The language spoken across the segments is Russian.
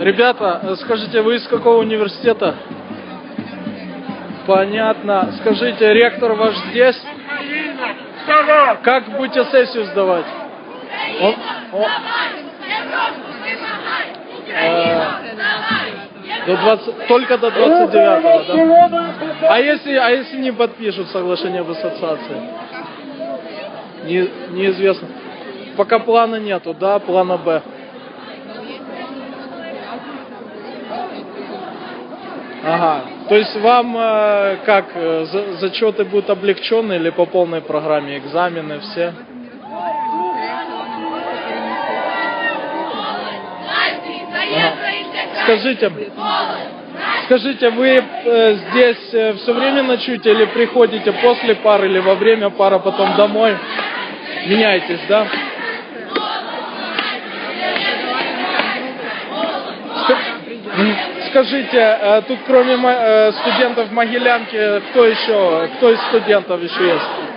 Ребята, скажите, вы из какого университета? Понятно. Скажите, ректор ваш здесь? Как будете сессию сдавать? Он, он э, до 20, только до 29 да? А если, а если не подпишут соглашение об ассоциации? Не, неизвестно. Пока плана нету, да, плана Б. Ага. То есть вам э, как, э, за- зачеты будут облегчены или по полной программе, экзамены все? Скажите, скажите, вы э, здесь все время ночуете или приходите после пары или во время пары, потом домой? Меняетесь, да? Скажите, э, тут кроме э, студентов Могилянки, кто еще, кто из студентов еще есть?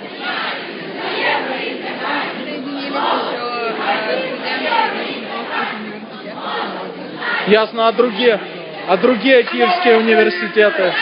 Ясно, а другие, а другие киевские университеты?